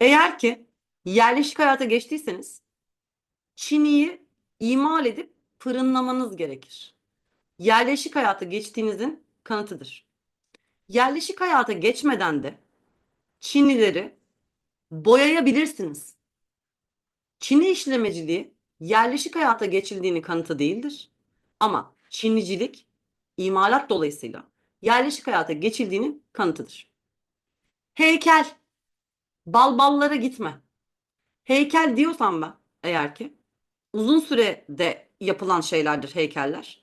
Eğer ki yerleşik hayata geçtiyseniz çiniyi imal edip fırınlamanız gerekir. Yerleşik hayata geçtiğinizin kanıtıdır. Yerleşik hayata geçmeden de çinileri boyayabilirsiniz. Çini işlemeciliği yerleşik hayata geçildiğini kanıtı değildir. Ama çinicilik imalat dolayısıyla yerleşik hayata geçildiğinin kanıtıdır. Heykel. Balballara gitme. Heykel diyorsam ben eğer ki uzun sürede yapılan şeylerdir heykeller.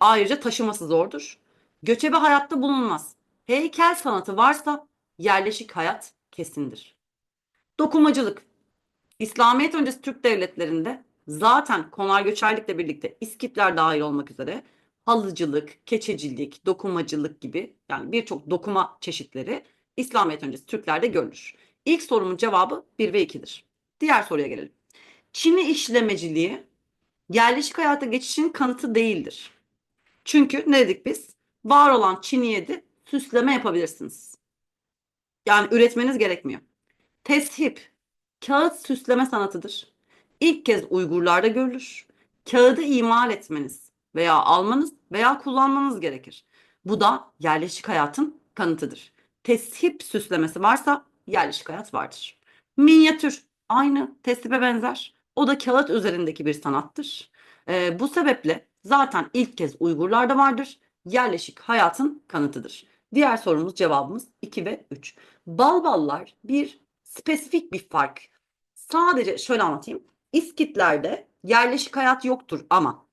Ayrıca taşıması zordur. Göçebe hayatta bulunmaz. Heykel sanatı varsa yerleşik hayat kesindir. Dokumacılık. İslamiyet öncesi Türk devletlerinde zaten konar göçerlikle birlikte İskitler dahil olmak üzere halıcılık, keçecilik, dokumacılık gibi yani birçok dokuma çeşitleri İslamiyet öncesi Türklerde görülür. İlk sorumun cevabı 1 ve 2'dir. Diğer soruya gelelim. Çini işlemeciliği yerleşik hayata geçişin kanıtı değildir. Çünkü ne dedik biz? Var olan çiniye de süsleme yapabilirsiniz. Yani üretmeniz gerekmiyor. Teship, kağıt süsleme sanatıdır. İlk kez Uygurlarda görülür. Kağıdı imal etmeniz veya almanız veya kullanmanız gerekir. Bu da yerleşik hayatın kanıtıdır. Teship süslemesi varsa yerleşik hayat vardır. Minyatür aynı teslipe benzer. O da kağıt üzerindeki bir sanattır. Ee, bu sebeple zaten ilk kez Uygurlarda vardır. Yerleşik hayatın kanıtıdır. Diğer sorumuz cevabımız 2 ve 3. Balballar bir spesifik bir fark. Sadece şöyle anlatayım. İskitlerde yerleşik hayat yoktur ama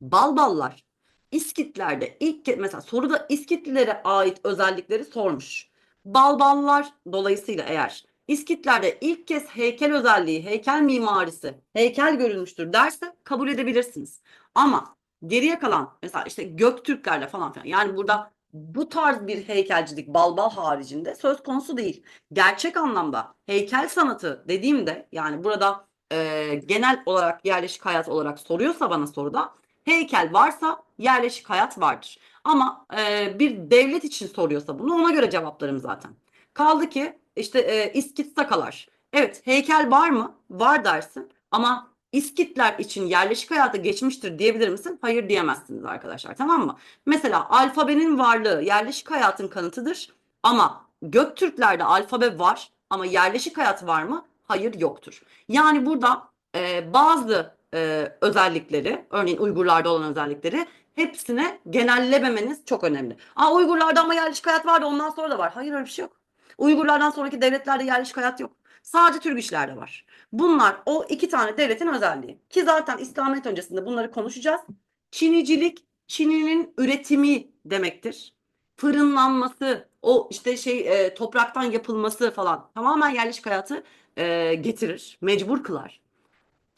Balballar İskitlerde ilk mesela soruda İskitlilere ait özellikleri sormuş. Balballar dolayısıyla eğer İskitlerde ilk kez heykel özelliği, heykel mimarisi, heykel görülmüştür derse kabul edebilirsiniz. Ama geriye kalan mesela işte Göktürklerle falan filan yani burada bu tarz bir heykelcilik balbal haricinde söz konusu değil. Gerçek anlamda heykel sanatı dediğimde yani burada e, genel olarak yerleşik hayat olarak soruyorsa bana soruda heykel varsa yerleşik hayat vardır. Ama e, bir devlet için soruyorsa bunu ona göre cevaplarım zaten. Kaldı ki işte e, İskit Sakalar. Evet heykel var mı? Var dersin. Ama İskitler için yerleşik hayata geçmiştir diyebilir misin? Hayır diyemezsiniz arkadaşlar tamam mı? Mesela alfabenin varlığı yerleşik hayatın kanıtıdır. Ama Göktürklerde alfabe var ama yerleşik hayat var mı? Hayır yoktur. Yani burada e, bazı e, özellikleri, örneğin Uygurlarda olan özellikleri hepsine genellememeniz çok önemli. Aa Uygurlarda ama yerleşik hayat vardı ondan sonra da var. Hayır öyle bir şey yok. Uygurlardan sonraki devletlerde yerleşik hayat yok. Sadece Türk işlerde var. Bunlar o iki tane devletin özelliği. Ki zaten İslamiyet öncesinde bunları konuşacağız. Çinicilik, Çininin üretimi demektir. Fırınlanması, o işte şey e, topraktan yapılması falan tamamen yerleşik hayatı e, getirir, mecbur kılar.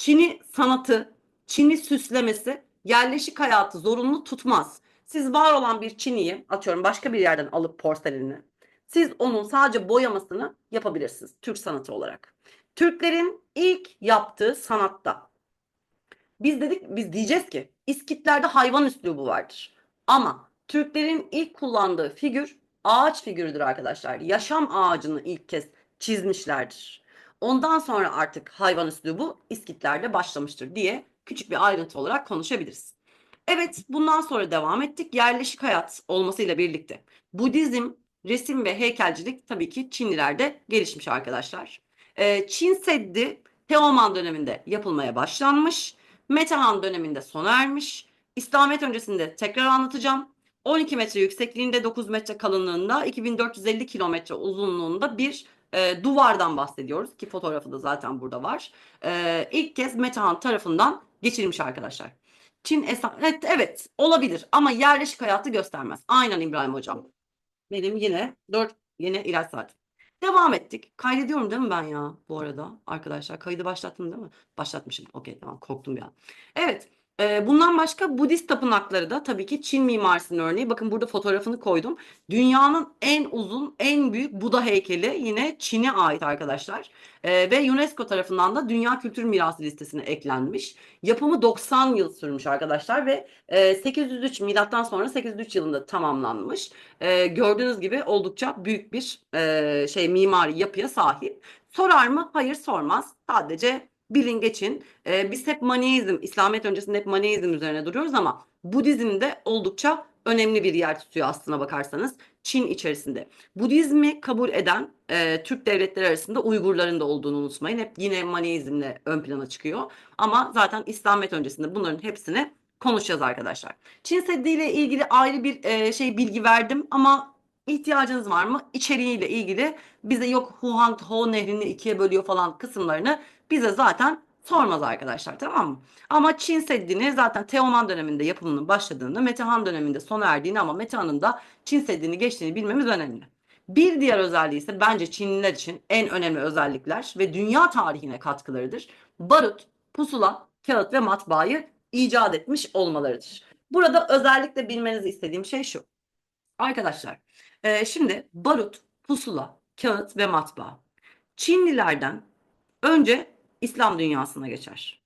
Çin'i sanatı, Çin'i süslemesi yerleşik hayatı zorunlu tutmaz. Siz var olan bir Çini'yi atıyorum başka bir yerden alıp porselenini siz onun sadece boyamasını yapabilirsiniz Türk sanatı olarak. Türklerin ilk yaptığı sanatta biz dedik biz diyeceğiz ki İskitlerde hayvan üslubu vardır. Ama Türklerin ilk kullandığı figür ağaç figürüdür arkadaşlar. Yaşam ağacını ilk kez çizmişlerdir. Ondan sonra artık hayvan üslubu İskitlerde başlamıştır diye küçük bir ayrıntı olarak konuşabiliriz. Evet bundan sonra devam ettik. Yerleşik hayat olmasıyla birlikte Budizm, resim ve heykelcilik tabii ki Çinlilerde gelişmiş arkadaşlar. Ee, Çin Seddi Teoman döneminde yapılmaya başlanmış. Metehan döneminde sona ermiş. İslamiyet öncesinde tekrar anlatacağım. 12 metre yüksekliğinde 9 metre kalınlığında 2450 kilometre uzunluğunda bir e, duvardan bahsediyoruz ki fotoğrafı da zaten burada var. E, ilk kez Metehan tarafından geçirilmiş arkadaşlar. Çin esas evet, olabilir ama yerleşik hayatı göstermez. Aynen İbrahim hocam. Benim yine 4 yine ilaç saati. Devam ettik. Kaydediyorum değil mi ben ya bu arada arkadaşlar? Kaydı başlattım değil mi? Başlatmışım. Okey tamam korktum ya. Evet. E, bundan başka Budist tapınakları da tabii ki Çin mimarisinin örneği. Bakın burada fotoğrafını koydum. Dünyanın en uzun, en büyük Buda heykeli yine Çin'e ait arkadaşlar. E, ve UNESCO tarafından da Dünya Kültür Mirası listesine eklenmiş. Yapımı 90 yıl sürmüş arkadaşlar ve e, 803 milattan sonra 803 yılında tamamlanmış. E, gördüğünüz gibi oldukça büyük bir e, şey mimari yapıya sahip. Sorar mı? Hayır sormaz. Sadece bilin geçin. Ee, biz hep Maniizm, İslamiyet öncesinde hep Maniizm üzerine duruyoruz ama Budizm'de oldukça önemli bir yer tutuyor aslına bakarsanız Çin içerisinde. Budizmi kabul eden e, Türk devletleri arasında Uygurların da olduğunu unutmayın. Hep yine Maniizmle ön plana çıkıyor. Ama zaten İslamiyet öncesinde bunların hepsini konuşacağız arkadaşlar. Çin Seddi ile ilgili ayrı bir e, şey bilgi verdim ama ihtiyacınız var mı? İçeriğiyle ilgili bize yok Huang Ho nehrini ikiye bölüyor falan kısımlarını bize zaten sormaz arkadaşlar tamam mı? Ama Çin Seddi'ni zaten Teoman döneminde yapımının başladığını, Metehan döneminde sona erdiğini ama Metehan'ın da Çin Seddi'ni geçtiğini bilmemiz önemli. Bir diğer özelliği ise bence Çinliler için en önemli özellikler ve dünya tarihine katkılarıdır. Barut, pusula, kağıt ve matbaayı icat etmiş olmalarıdır. Burada özellikle bilmenizi istediğim şey şu. Arkadaşlar, e, şimdi barut, pusula, kağıt ve matbaa. Çinlilerden önce İslam dünyasına geçer.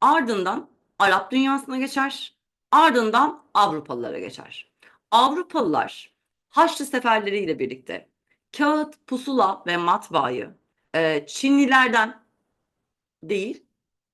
Ardından Arap dünyasına geçer. Ardından Avrupalılara geçer. Avrupalılar Haçlı seferleriyle birlikte kağıt, pusula ve matbaayı e, Çinlilerden değil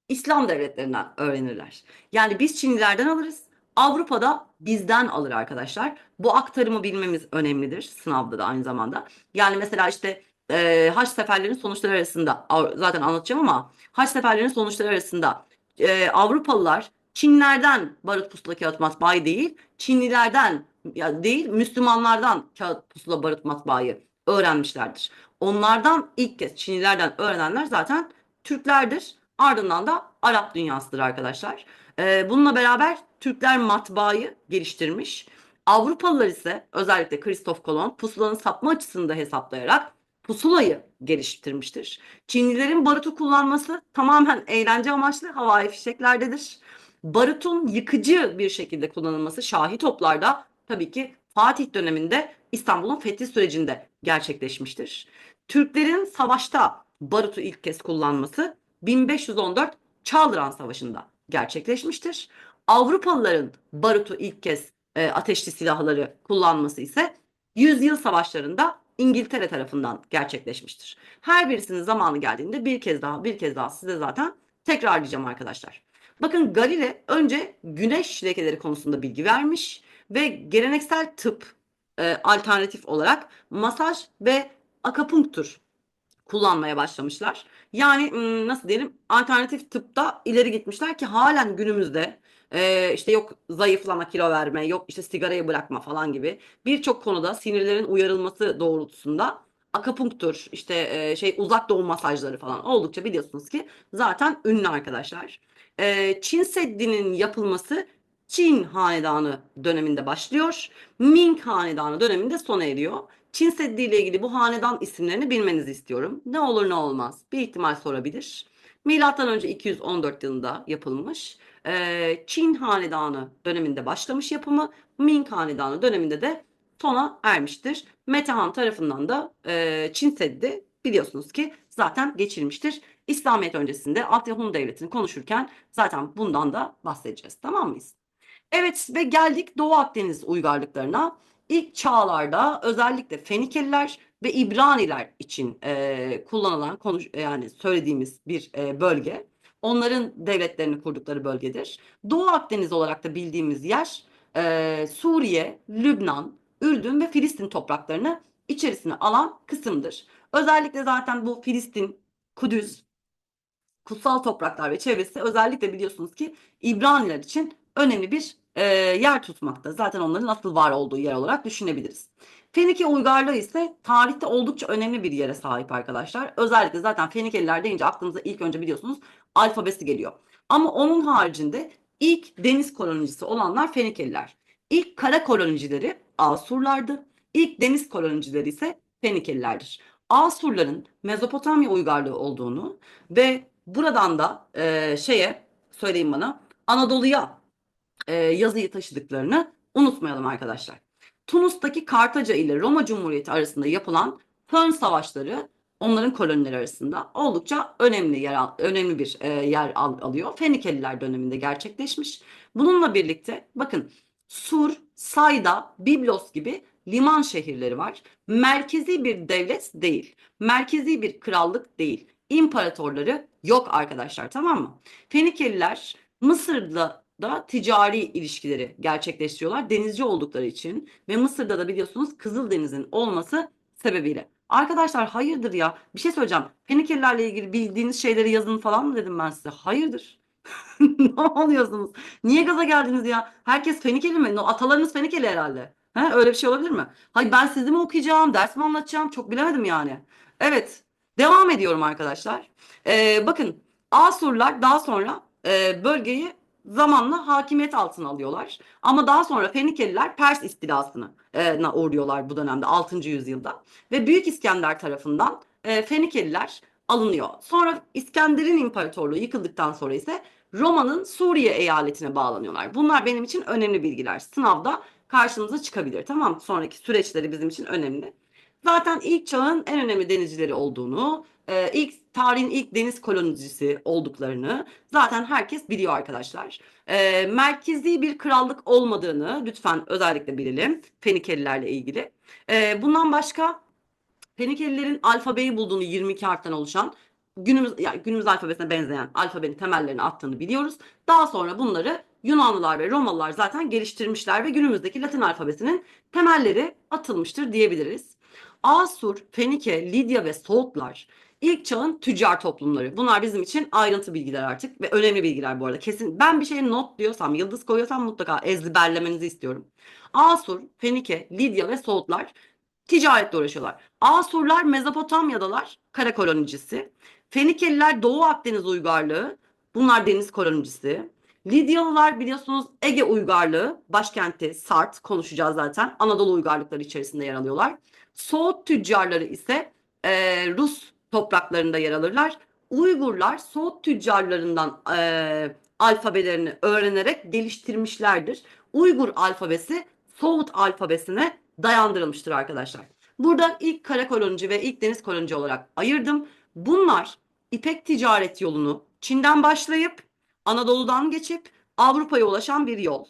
İslam devletlerinden öğrenirler. Yani biz Çinlilerden alırız. Avrupa'da bizden alır arkadaşlar. Bu aktarımı bilmemiz önemlidir sınavda da aynı zamanda. Yani mesela işte e, Haç seferlerinin sonuçları arasında zaten anlatacağım ama Haç seferlerinin sonuçları arasında e, Avrupalılar Çinlerden barut pusula kağıt matbaayı değil, Çinlilerden ya değil Müslümanlardan kağıt pusula barut matbaayı öğrenmişlerdir. Onlardan ilk kez Çinlilerden öğrenenler zaten Türklerdir. Ardından da Arap dünyasıdır arkadaşlar. Ee, bununla beraber Türkler matbaayı geliştirmiş. Avrupalılar ise özellikle Kristof Kolomb pusulanın sapma açısını da hesaplayarak pusulayı geliştirmiştir. Çinlilerin barutu kullanması tamamen eğlence amaçlı havai fişeklerdedir. Barutun yıkıcı bir şekilde kullanılması Şahi toplarda tabii ki Fatih döneminde İstanbul'un fethi sürecinde gerçekleşmiştir. Türklerin savaşta barutu ilk kez kullanması 1514 Çaldıran Savaşı'nda gerçekleşmiştir. Avrupalıların barutu ilk kez e, ateşli silahları kullanması ise yüzyıl savaşlarında İngiltere tarafından gerçekleşmiştir. Her birisinin zamanı geldiğinde bir kez daha bir kez daha size zaten tekrarlayacağım arkadaşlar. Bakın Galile önce güneş lekeleri konusunda bilgi vermiş ve geleneksel tıp e, alternatif olarak masaj ve akapunktur kullanmaya başlamışlar. Yani nasıl diyelim alternatif tıpta ileri gitmişler ki halen günümüzde işte yok zayıflama, kilo verme, yok işte sigarayı bırakma falan gibi birçok konuda sinirlerin uyarılması doğrultusunda akapunktur, işte şey uzak doğu masajları falan oldukça biliyorsunuz ki zaten ünlü arkadaşlar. Çin Seddi'nin yapılması Çin Hanedanı döneminde başlıyor. Ming Hanedanı döneminde sona eriyor. Çin Seddi ile ilgili bu hanedan isimlerini bilmenizi istiyorum. Ne olur ne olmaz bir ihtimal sorabilir. Milattan önce 214 yılında yapılmış. Ee, Çin Hanedanı döneminde başlamış yapımı. Ming Hanedanı döneminde de sona ermiştir. Metehan tarafından da e, Çin Seddi biliyorsunuz ki zaten geçilmiştir. İslamiyet öncesinde Atya Hun Devleti'ni konuşurken zaten bundan da bahsedeceğiz. Tamam mıyız? Evet ve geldik Doğu Akdeniz uygarlıklarına. İlk çağlarda özellikle Fenikeliler ve İbraniler için e, kullanılan konuş yani söylediğimiz bir e, bölge. Onların devletlerini kurdukları bölgedir. Doğu Akdeniz olarak da bildiğimiz yer e, Suriye, Lübnan, Ürdün ve Filistin topraklarını içerisine alan kısımdır. Özellikle zaten bu Filistin, Kudüs, kutsal topraklar ve çevresi özellikle biliyorsunuz ki İbraniler için önemli bir e, yer tutmakta. Zaten onların asıl var olduğu yer olarak düşünebiliriz. Fenike uygarlığı ise tarihte oldukça önemli bir yere sahip arkadaşlar. Özellikle zaten Fenikeliler deyince aklınıza ilk önce biliyorsunuz alfabesi geliyor. Ama onun haricinde ilk deniz kolonicisi olanlar Fenikeliler. İlk kara kolonicileri Asurlardı. İlk deniz kolonicileri ise Fenikelilerdir. Asurların Mezopotamya uygarlığı olduğunu ve buradan da e, şeye söyleyeyim bana Anadolu'ya e, yazıyı taşıdıklarını unutmayalım arkadaşlar. Tunus'taki Kartaca ile Roma Cumhuriyeti arasında yapılan Fön Savaşları onların kolonileri arasında oldukça önemli yer önemli bir e, yer al- alıyor. Fenikeliler döneminde gerçekleşmiş. Bununla birlikte bakın Sur, Sayda, Biblos gibi liman şehirleri var. Merkezi bir devlet değil. Merkezi bir krallık değil. İmparatorları yok arkadaşlar tamam mı? Fenikeliler Mısır'da da ticari ilişkileri gerçekleştiriyorlar denizci oldukları için ve Mısır'da da biliyorsunuz Kızıldeniz'in olması sebebiyle. Arkadaşlar hayırdır ya bir şey söyleyeceğim. Fenikelilerle ilgili bildiğiniz şeyleri yazın falan mı dedim ben size? Hayırdır. ne oluyorsunuz? Niye gaza geldiniz ya? Herkes Fenikeli mi? No, atalarınız Fenikeli herhalde. He, öyle bir şey olabilir mi? Hayır ben sizi mi okuyacağım, ders mi anlatacağım? Çok bilemedim yani. Evet, devam ediyorum arkadaşlar. Ee, bakın Asurlar daha sonra e, bölgeyi zamanla hakimiyet altına alıyorlar. Ama daha sonra Fenikeliler Pers istilasına e, uğruyorlar bu dönemde 6. yüzyılda. Ve Büyük İskender tarafından e, Fenikeliler alınıyor. Sonra İskender'in imparatorluğu yıkıldıktan sonra ise Roma'nın Suriye eyaletine bağlanıyorlar. Bunlar benim için önemli bilgiler. Sınavda karşımıza çıkabilir. Tamam Sonraki süreçleri bizim için önemli. Zaten ilk çağın en önemli denizcileri olduğunu, e, ilk tarihin ilk deniz kolonicisi olduklarını zaten herkes biliyor arkadaşlar. E, merkezi bir krallık olmadığını lütfen özellikle bilelim Fenikelilerle ilgili. E, bundan başka Fenikelilerin alfabeyi bulduğunu 22 harften oluşan günümüz yani günümüz alfabesine benzeyen alfabenin temellerini attığını biliyoruz. Daha sonra bunları Yunanlılar ve Romalılar zaten geliştirmişler ve günümüzdeki Latin alfabesinin temelleri atılmıştır diyebiliriz. Asur, Fenike, Lidya ve Soğutlar ilk çağın tüccar toplumları. Bunlar bizim için ayrıntı bilgiler artık ve önemli bilgiler bu arada. Kesin ben bir şeye not diyorsam, yıldız koyuyorsam mutlaka ezberlemenizi istiyorum. Asur, Fenike, Lidya ve Soğutlar ticaretle uğraşıyorlar. Asurlar Mezopotamya'dalar, kara kolonicisi. Fenikeliler Doğu Akdeniz uygarlığı, bunlar deniz kolonicisi. Lidyalılar biliyorsunuz Ege uygarlığı, başkenti Sart konuşacağız zaten. Anadolu uygarlıkları içerisinde yer alıyorlar. Soğut tüccarları ise e, Rus topraklarında yer alırlar. Uygurlar Soğut tüccarlarından e, alfabelerini öğrenerek geliştirmişlerdir. Uygur alfabesi Soğut alfabesine dayandırılmıştır arkadaşlar. Burada ilk kara kolonici ve ilk deniz kolonici olarak ayırdım. Bunlar İpek ticaret yolunu Çin'den başlayıp Anadolu'dan geçip Avrupa'ya ulaşan bir yol.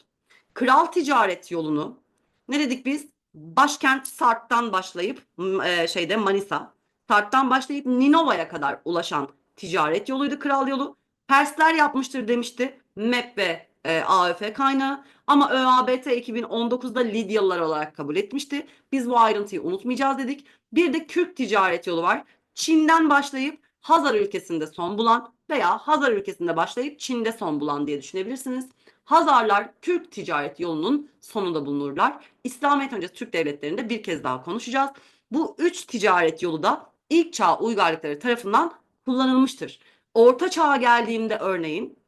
Kral ticaret yolunu ne dedik biz? Başkent Sart'tan başlayıp e, şeyde Manisa, Sart'tan başlayıp Ninova'ya kadar ulaşan ticaret yoluydu kral yolu. Persler yapmıştır demişti MEP ve e, AÖF kaynağı ama ÖABT 2019'da Lidyalılar olarak kabul etmişti. Biz bu ayrıntıyı unutmayacağız dedik. Bir de Kürk ticaret yolu var. Çin'den başlayıp Hazar ülkesinde son bulan veya Hazar ülkesinde başlayıp Çin'de son bulan diye düşünebilirsiniz. Hazarlar Kürk ticaret yolunun sonunda bulunurlar. İslamiyet öncesi Türk devletlerinde bir kez daha konuşacağız. Bu üç ticaret yolu da ilk çağ uygarlıkları tarafından kullanılmıştır. Orta çağa geldiğimde örneğin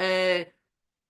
e,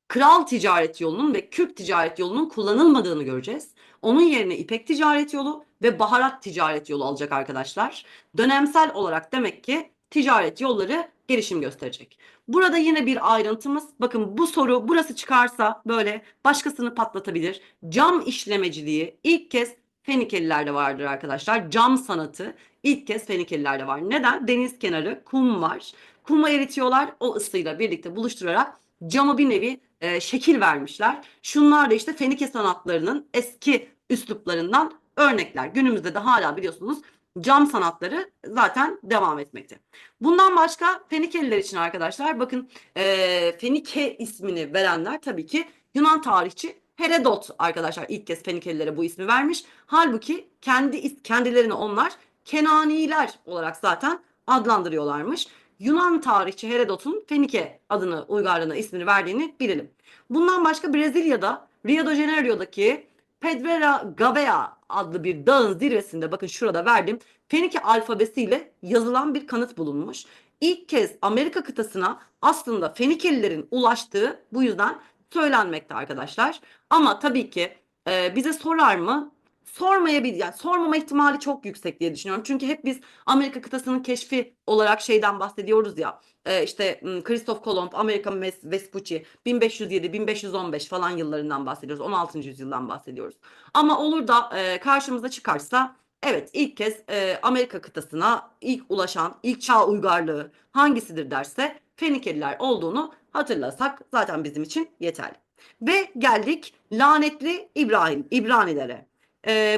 kral ticaret yolunun ve Kürk ticaret yolunun kullanılmadığını göreceğiz. Onun yerine İpek ticaret yolu ve baharat ticaret yolu alacak arkadaşlar. Dönemsel olarak demek ki ticaret yolları gelişim gösterecek. Burada yine bir ayrıntımız. Bakın bu soru burası çıkarsa böyle başkasını patlatabilir. Cam işlemeciliği ilk kez Fenikelilerde vardır arkadaşlar. Cam sanatı ilk kez Fenikelilerde var. Neden? Deniz kenarı, kum var. Kumu eritiyorlar. O ısıyla birlikte buluşturarak cama bir nevi e, şekil vermişler. Şunlar da işte Fenike sanatlarının eski üsluplarından örnekler. Günümüzde de hala biliyorsunuz cam sanatları zaten devam etmekte. Bundan başka Fenikeliler için arkadaşlar bakın e, Fenike ismini verenler tabii ki Yunan tarihçi Herodot arkadaşlar ilk kez Fenikelilere bu ismi vermiş. Halbuki kendi kendilerini onlar Kenaniler olarak zaten adlandırıyorlarmış. Yunan tarihçi Herodot'un Fenike adını uygarlığına ismini verdiğini bilelim. Bundan başka Brezilya'da Rio de Janeiro'daki Pedra Gavea adlı bir dağın zirvesinde bakın şurada verdim Fenike alfabesiyle yazılan bir kanıt bulunmuş. İlk kez Amerika kıtasına aslında Fenikelilerin ulaştığı bu yüzden söylenmekte arkadaşlar. Ama tabii ki e, bize sorar mı? Sormayabilir yani sormama ihtimali çok yüksek diye düşünüyorum. Çünkü hep biz Amerika kıtasının keşfi olarak şeyden bahsediyoruz ya. E, işte Christoph Kolomb, Amerika Vespucci 1507-1515 falan yıllarından bahsediyoruz. 16. yüzyıldan bahsediyoruz. Ama olur da e, karşımıza çıkarsa evet ilk kez e, Amerika kıtasına ilk ulaşan ilk çağ uygarlığı hangisidir derse Fenikeliler olduğunu hatırlasak zaten bizim için yeterli. Ve geldik lanetli İbrahim, İbranilere.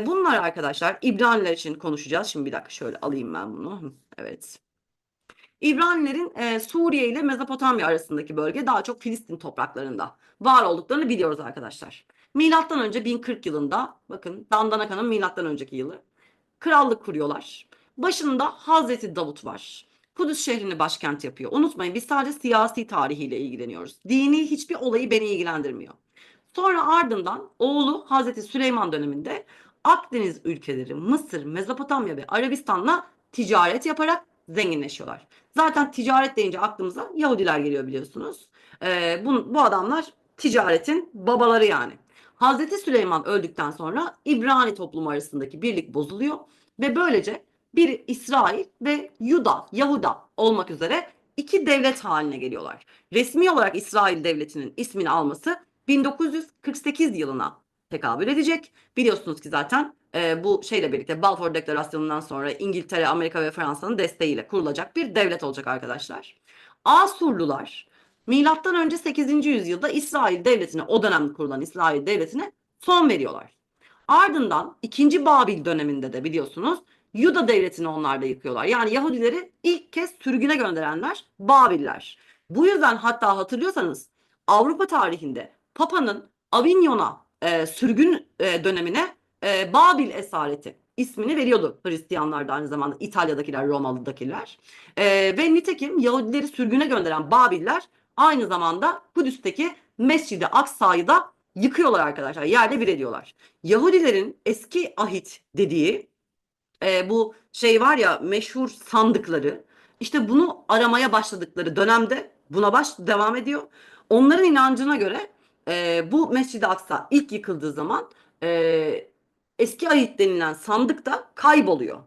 Bunlar arkadaşlar İbraniler için konuşacağız. Şimdi bir dakika şöyle alayım ben bunu. Evet. İbranilerin e, Suriye ile Mezopotamya arasındaki bölge daha çok Filistin topraklarında var olduklarını biliyoruz arkadaşlar. Milattan önce 1040 yılında bakın Dandanakan'ın milattan önceki yılı krallık kuruyorlar. Başında Hazreti Davut var. Kudüs şehrini başkent yapıyor. Unutmayın biz sadece siyasi tarihiyle ilgileniyoruz. Dini hiçbir olayı beni ilgilendirmiyor. Sonra ardından oğlu Hazreti Süleyman döneminde Akdeniz ülkeleri Mısır, Mezopotamya ve Arabistan'la ticaret yaparak zenginleşiyorlar. Zaten ticaret deyince aklımıza Yahudiler geliyor biliyorsunuz. Ee, bu, bu adamlar ticaretin babaları yani. Hazreti Süleyman öldükten sonra İbrani toplumu arasındaki birlik bozuluyor ve böylece bir İsrail ve Yuda, Yahuda olmak üzere iki devlet haline geliyorlar. Resmi olarak İsrail devletinin ismini alması 1948 yılına tekabül edecek. Biliyorsunuz ki zaten e, bu şeyle birlikte Balfour Deklarasyonu'ndan sonra İngiltere, Amerika ve Fransa'nın desteğiyle kurulacak bir devlet olacak arkadaşlar. Asurlular milattan önce 8. yüzyılda İsrail devletine o dönem kurulan İsrail devletine son veriyorlar. Ardından 2. Babil döneminde de biliyorsunuz Yuda devletini onlar da yıkıyorlar. Yani Yahudileri ilk kez sürgüne gönderenler Babiller. Bu yüzden hatta hatırlıyorsanız Avrupa tarihinde Papa'nın Avignon'a e, sürgün e, dönemine e, Babil esareti ismini veriyordu Hristiyanlar da aynı zamanda İtalya'dakiler, Romalı'dakiler. E, ve nitekim Yahudileri sürgüne gönderen Babiller aynı zamanda Kudüs'teki Mescid-i Aksa'yı da yıkıyorlar arkadaşlar. Yerle bir ediyorlar. Yahudilerin eski ahit dediği e, bu şey var ya meşhur sandıkları işte bunu aramaya başladıkları dönemde buna baş devam ediyor. Onların inancına göre e, bu Mescid-i Aksa ilk yıkıldığı zaman e, eski ahit denilen sandık da kayboluyor.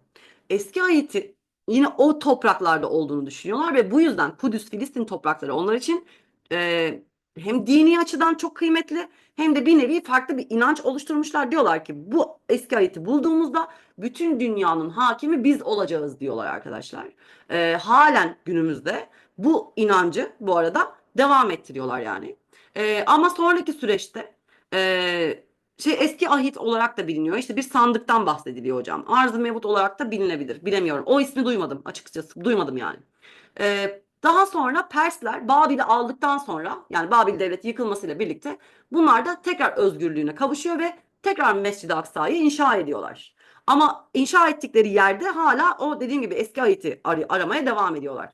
Eski ahiti yine o topraklarda olduğunu düşünüyorlar ve bu yüzden Kudüs Filistin toprakları onlar için e, hem dini açıdan çok kıymetli hem de bir nevi farklı bir inanç oluşturmuşlar. Diyorlar ki bu eski ayeti bulduğumuzda bütün dünyanın hakimi biz olacağız diyorlar arkadaşlar. E, halen günümüzde bu inancı bu arada devam ettiriyorlar yani. E, ama sonraki süreçte e, şey eski ahit olarak da biliniyor. İşte bir sandıktan bahsediliyor hocam. Arz-ı mevut olarak da bilinebilir. Bilemiyorum. O ismi duymadım açıkçası. Duymadım yani. E, daha sonra Persler Babil'i aldıktan sonra yani Babil devleti yıkılmasıyla birlikte bunlar da tekrar özgürlüğüne kavuşuyor ve tekrar Mescid-i Aksa'yı inşa ediyorlar. Ama inşa ettikleri yerde hala o dediğim gibi eski ayeti ar- aramaya devam ediyorlar.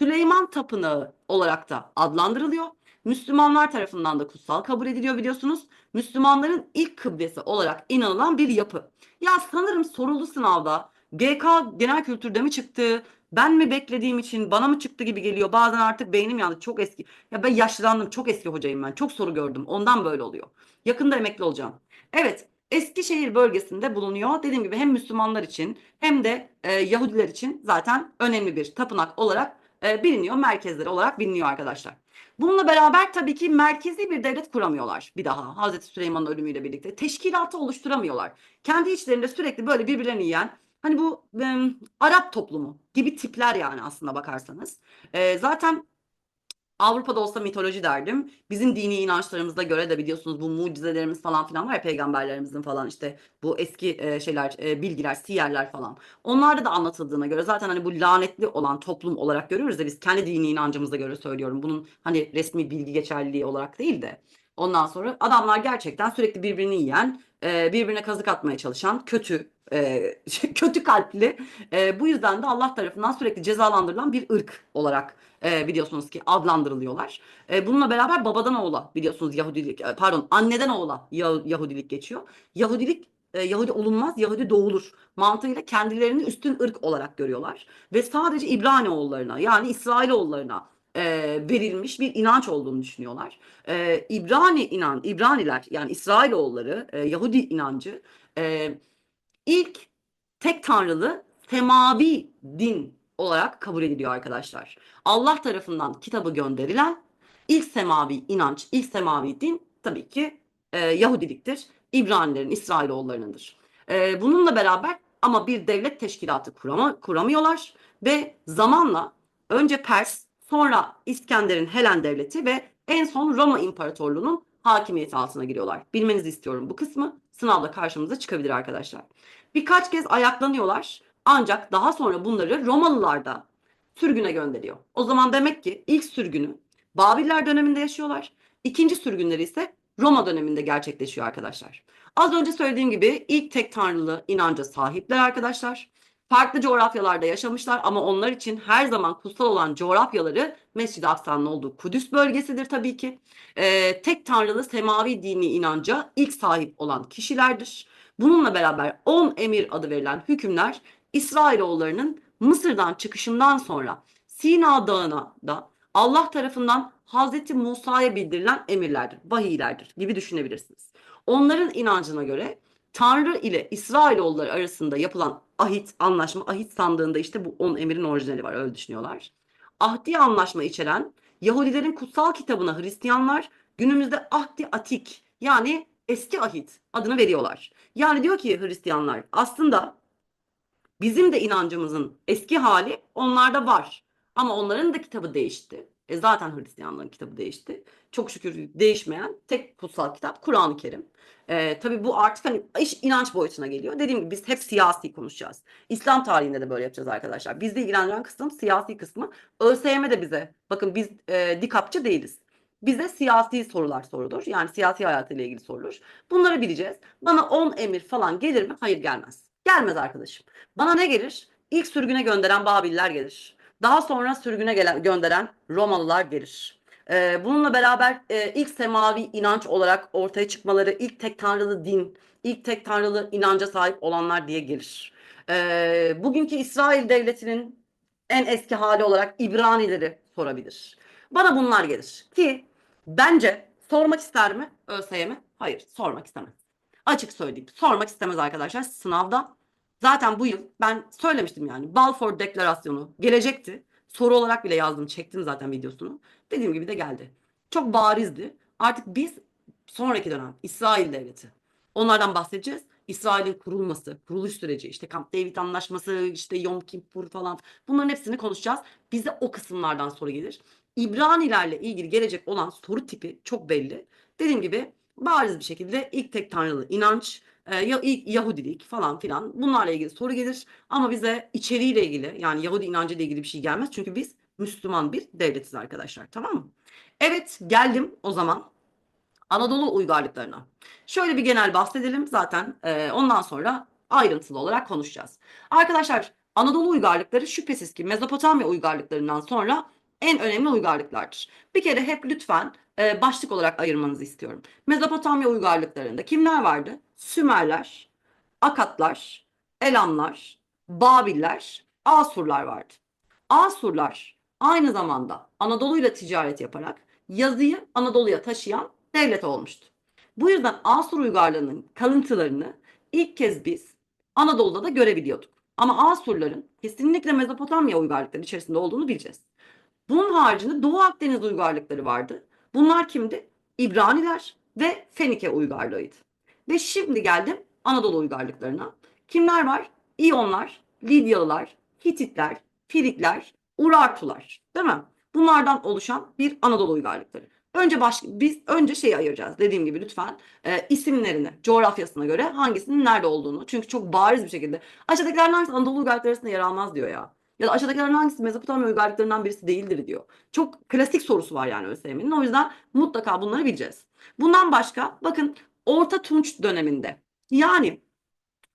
Süleyman Tapınağı olarak da adlandırılıyor. Müslümanlar tarafından da kutsal kabul ediliyor biliyorsunuz. Müslümanların ilk kıblesi olarak inanılan bir yapı. Ya sanırım soruldu sınavda. GK genel kültürde mi çıktı? Ben mi beklediğim için bana mı çıktı gibi geliyor. Bazen artık beynim yandı. Çok eski. Ya ben yaşlandım. Çok eski hocayım ben. Çok soru gördüm. Ondan böyle oluyor. Yakında emekli olacağım. Evet. Eskişehir bölgesinde bulunuyor. Dediğim gibi hem Müslümanlar için hem de e, Yahudiler için zaten önemli bir tapınak olarak e, biliniyor. Merkezleri olarak biliniyor arkadaşlar. Bununla beraber tabii ki merkezi bir devlet kuramıyorlar bir daha Hazreti Süleyman'ın ölümüyle birlikte. Teşkilatı oluşturamıyorlar. Kendi içlerinde sürekli böyle birbirlerini yiyen hani bu e, Arap toplumu gibi tipler yani aslında bakarsanız. E, zaten Avrupa'da olsa mitoloji derdim. Bizim dini inançlarımıza göre de biliyorsunuz bu mucizelerimiz falan filan var ya peygamberlerimizin falan işte bu eski e, şeyler e, bilgiler, siyerler falan. Onlarda da anlatıldığına göre zaten hani bu lanetli olan toplum olarak görüyoruz da biz kendi dini inancımıza göre söylüyorum. Bunun hani resmi bilgi geçerliliği olarak değil de. Ondan sonra adamlar gerçekten sürekli birbirini yiyen, e, birbirine kazık atmaya çalışan, kötü, e, kötü kalpli. E, bu yüzden de Allah tarafından sürekli cezalandırılan bir ırk olarak e, biliyorsunuz ki adlandırılıyorlar. E, bununla beraber babadan oğula biliyorsunuz Yahudilik, e, pardon anneden oğula Ya- Yahudilik geçiyor. Yahudilik e, Yahudi olunmaz, Yahudi doğulur mantığıyla kendilerini üstün ırk olarak görüyorlar. Ve sadece İbraniyoğullarına yani İsrailoğullarına e, verilmiş bir inanç olduğunu düşünüyorlar. E, İbrani inan, İbraniler yani İsrailoğulları, e, Yahudi inancı e, ilk tek tanrılı semavi din olarak kabul ediliyor arkadaşlar. Allah tarafından kitabı gönderilen ilk semavi inanç, ilk semavi din tabii ki e, Yahudiliktir. İbranilerin, İsrailoğullarınındır. E, bununla beraber ama bir devlet teşkilatı kurama, kuramıyorlar ve zamanla önce Pers, sonra İskender'in Helen devleti ve en son Roma İmparatorluğu'nun hakimiyeti altına giriyorlar. Bilmenizi istiyorum bu kısmı. Sınavda karşımıza çıkabilir arkadaşlar. Birkaç kez ayaklanıyorlar ancak daha sonra bunları Romalılar da sürgüne gönderiyor. O zaman demek ki ilk sürgünü Babiller döneminde yaşıyorlar. İkinci sürgünleri ise Roma döneminde gerçekleşiyor arkadaşlar. Az önce söylediğim gibi ilk tek tanrılı inanca sahipler arkadaşlar. Farklı coğrafyalarda yaşamışlar ama onlar için her zaman kutsal olan coğrafyaları Mescid-i Aksa'nın olduğu Kudüs bölgesidir tabii ki. Ee, tek tanrılı semavi dini inanca ilk sahip olan kişilerdir. Bununla beraber 10 emir adı verilen hükümler İsrailoğullarının Mısır'dan çıkışından sonra Sina Dağı'na da Allah tarafından Hazreti Musa'ya bildirilen emirlerdir, vahiylerdir gibi düşünebilirsiniz. Onların inancına göre Tanrı ile İsrailoğulları arasında yapılan ahit, anlaşma, ahit sandığında işte bu 10 emirin orijinali var öyle düşünüyorlar. Ahdi anlaşma içeren Yahudilerin kutsal kitabına Hristiyanlar günümüzde Ahdi Atik yani eski ahit adını veriyorlar. Yani diyor ki Hristiyanlar aslında bizim de inancımızın eski hali onlarda var. Ama onların da kitabı değişti. E zaten Hristiyanların kitabı değişti. Çok şükür değişmeyen tek kutsal kitap Kur'an-ı Kerim. E, tabii bu artık hani iş inanç boyutuna geliyor. Dediğim gibi biz hep siyasi konuşacağız. İslam tarihinde de böyle yapacağız arkadaşlar. Bizde ilgilendiren kısım siyasi kısmı. ÖSYM de bize bakın biz e, dikapçı değiliz. Bize siyasi sorular sorulur. Yani siyasi hayatıyla ilgili sorulur. Bunları bileceğiz. Bana 10 emir falan gelir mi? Hayır gelmez. Gelmez arkadaşım. Bana ne gelir? İlk sürgüne gönderen Babiller gelir. Daha sonra sürgüne gelen, gönderen Romalılar gelir. Ee, bununla beraber e, ilk semavi inanç olarak ortaya çıkmaları ilk tek tanrılı din, ilk tek tanrılı inanca sahip olanlar diye gelir. Ee, bugünkü İsrail devletinin en eski hali olarak İbranileri sorabilir. Bana bunlar gelir ki bence sormak ister mi ÖSYM? Hayır sormak istemez. Açık söyleyeyim sormak istemez arkadaşlar sınavda. Zaten bu yıl ben söylemiştim yani Balfour Deklarasyonu gelecekti. Soru olarak bile yazdım çektim zaten videosunu. Dediğim gibi de geldi. Çok barizdi. Artık biz sonraki dönem İsrail devleti. Onlardan bahsedeceğiz. İsrail'in kurulması, kuruluş süreci, işte Camp David anlaşması, işte Yom Kippur falan bunların hepsini konuşacağız. Bize o kısımlardan soru gelir. İbranilerle ilgili gelecek olan soru tipi çok belli. Dediğim gibi bariz bir şekilde ilk tek tanrılı inanç, Yahudilik falan filan bunlarla ilgili soru gelir. Ama bize içeriğiyle ilgili yani Yahudi inancıyla ilgili bir şey gelmez. Çünkü biz Müslüman bir devletiz arkadaşlar tamam mı? Evet geldim o zaman Anadolu uygarlıklarına. Şöyle bir genel bahsedelim zaten e, ondan sonra ayrıntılı olarak konuşacağız. Arkadaşlar Anadolu uygarlıkları şüphesiz ki Mezopotamya uygarlıklarından sonra en önemli uygarlıklardır. Bir kere hep lütfen e, başlık olarak ayırmanızı istiyorum. Mezopotamya uygarlıklarında kimler vardı? Sümerler, Akatlar, Elamlar, Babiller, Asurlar vardı. Asurlar aynı zamanda Anadolu ile ticaret yaparak yazıyı Anadolu'ya taşıyan devlet olmuştu. Bu yüzden Asur uygarlığının kalıntılarını ilk kez biz Anadolu'da da görebiliyorduk. Ama Asurların kesinlikle Mezopotamya uygarlıkları içerisinde olduğunu bileceğiz. Bunun haricinde Doğu Akdeniz uygarlıkları vardı. Bunlar kimdi? İbraniler ve Fenike uygarlığıydı. Ve şimdi geldim Anadolu uygarlıklarına. Kimler var? İyonlar, Lidyalılar, Hititler, Firikler, Urartular. Değil mi? Bunlardan oluşan bir Anadolu uygarlıkları. Önce baş, biz önce şeyi ayıracağız. Dediğim gibi lütfen e, isimlerini, coğrafyasına göre hangisinin nerede olduğunu. Çünkü çok bariz bir şekilde aşağıdakilerden hangisi Anadolu uygarlıkları arasında yer almaz diyor ya. Ya da aşağıdakilerden hangisi Mezopotamya uygarlıklarından birisi değildir diyor. Çok klasik sorusu var yani ÖSYM'nin. O yüzden mutlaka bunları bileceğiz. Bundan başka bakın Orta Tunç döneminde yani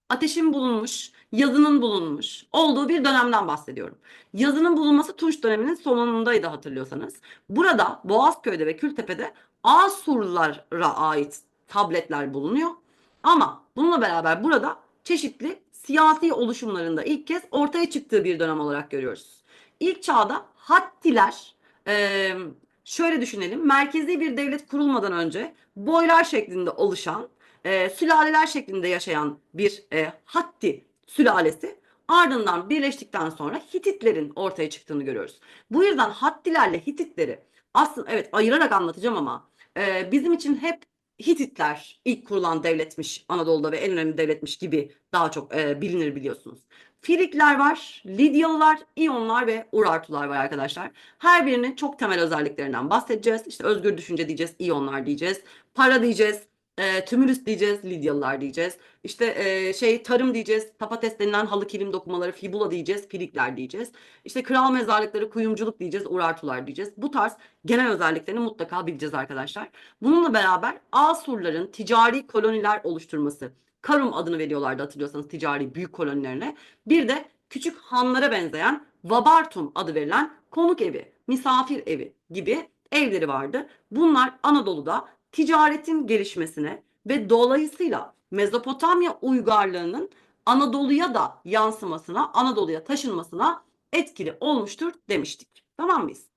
ateşin bulunmuş, yazının bulunmuş olduğu bir dönemden bahsediyorum. Yazının bulunması Tunç döneminin sonundaydı hatırlıyorsanız. Burada Boğazköy'de ve Kültepe'de Asurlara ait tabletler bulunuyor. Ama bununla beraber burada çeşitli siyasi oluşumlarında ilk kez ortaya çıktığı bir dönem olarak görüyoruz. İlk çağda Hattiler e, şöyle düşünelim merkezi bir devlet kurulmadan önce boylar şeklinde oluşan e, sülaleler şeklinde yaşayan bir e, Hatti sülalesi ardından birleştikten sonra Hititlerin ortaya çıktığını görüyoruz. Bu yüzden Hattilerle Hititleri aslında evet ayırarak anlatacağım ama e, bizim için hep Hititler ilk kurulan devletmiş Anadolu'da ve en önemli devletmiş gibi daha çok e, bilinir biliyorsunuz. Firikler var, Lidyalılar, İyonlar ve Urartular var arkadaşlar. Her birinin çok temel özelliklerinden bahsedeceğiz. İşte özgür düşünce diyeceğiz, İyonlar diyeceğiz, para diyeceğiz, E, tümülüs diyeceğiz, Lidyalılar diyeceğiz. İşte e, şey tarım diyeceğiz, tapates denilen halı kilim dokumaları, fibula diyeceğiz, filikler diyeceğiz. İşte kral mezarlıkları, kuyumculuk diyeceğiz, urartular diyeceğiz. Bu tarz genel özelliklerini mutlaka bileceğiz arkadaşlar. Bununla beraber Asurların ticari koloniler oluşturması, Karum adını veriyorlardı hatırlıyorsanız ticari büyük kolonilerine. Bir de küçük hanlara benzeyen Vabartum adı verilen konuk evi, misafir evi gibi evleri vardı. Bunlar Anadolu'da ticaretin gelişmesine ve dolayısıyla Mezopotamya uygarlığının Anadolu'ya da yansımasına, Anadolu'ya taşınmasına etkili olmuştur demiştik. Tamam mıyız?